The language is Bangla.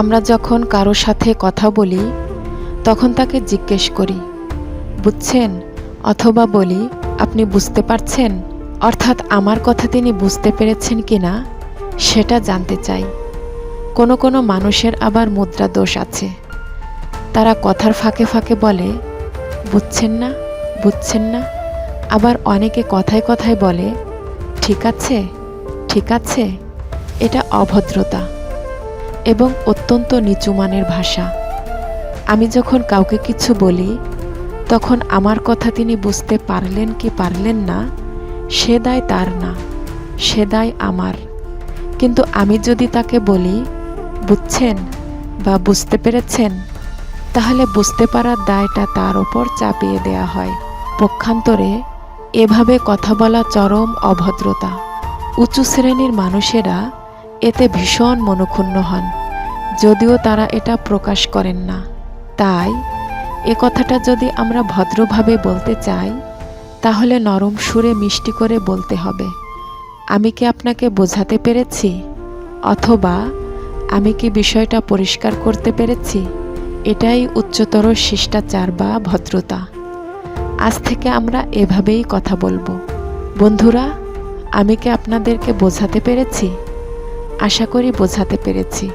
আমরা যখন কারও সাথে কথা বলি, তখন তাকে জিজ্ঞেস করি, বুঝছেন? অথবা বলি, আপনি বুঝতে পারছেন? অর্থাৎ আমার কথা তিনি বুঝতে পেরেছেন কি না, সেটা জানতে চাই। কোনো কোনো মানুষের আবার মুদ্রা দোষ আছে। তারা কথার ফাঁকে ফাঁকে বলে, বুঝছেন না বুঝছেন না। আবার অনেকে কথায় কথায় বলে, ঠিক আছে ঠিক আছে। এটা অভদ্রতা। এবং অত্যন্ত নিচু মানের ভাষা। আমি যখন কাউকে কিছু বলি, তখন আমার কথা তিনি বুঝতে পারলেন কি পারলেন না, সে দায় তার না, সে দায় আমার। কিন্তু আমি যদি তাকে বলি, বুঝছেন বা বুঝতে পেরেছেন? তাহলে বুঝতে পারার দায়টা তার ওপর চাপিয়ে দেয়া হয়। পক্ষান্তরে এভাবে কথা বলা চরম অভদ্রতা। উঁচু শ্রেণির মানুষেরা এতে ভীষণ মনক্ষুণ্ণ হন, যদিও তারা এটা প্রকাশ করেন না। তাই, এ কথাটা যদি আমরা ভদ্রভাবে বলতে চাই, তাহলে নরম সুরে মিষ্টি করে বলতে হবে, আমি কি আপনাকে বোঝাতে পেরেছি? অথবা, আমি কি বিষয়টা পরিষ্কার করতে পেরেছি? এটাই উচ্চতর শিষ্টাচার বা ভদ্রতা। আজ থেকে আমরা এভাবেই কথা বলব। বন্ধুরা, আমি কি আপনাদেরকে বোঝাতে পেরেছি? আশা করি বোঝাতে পেরেছি।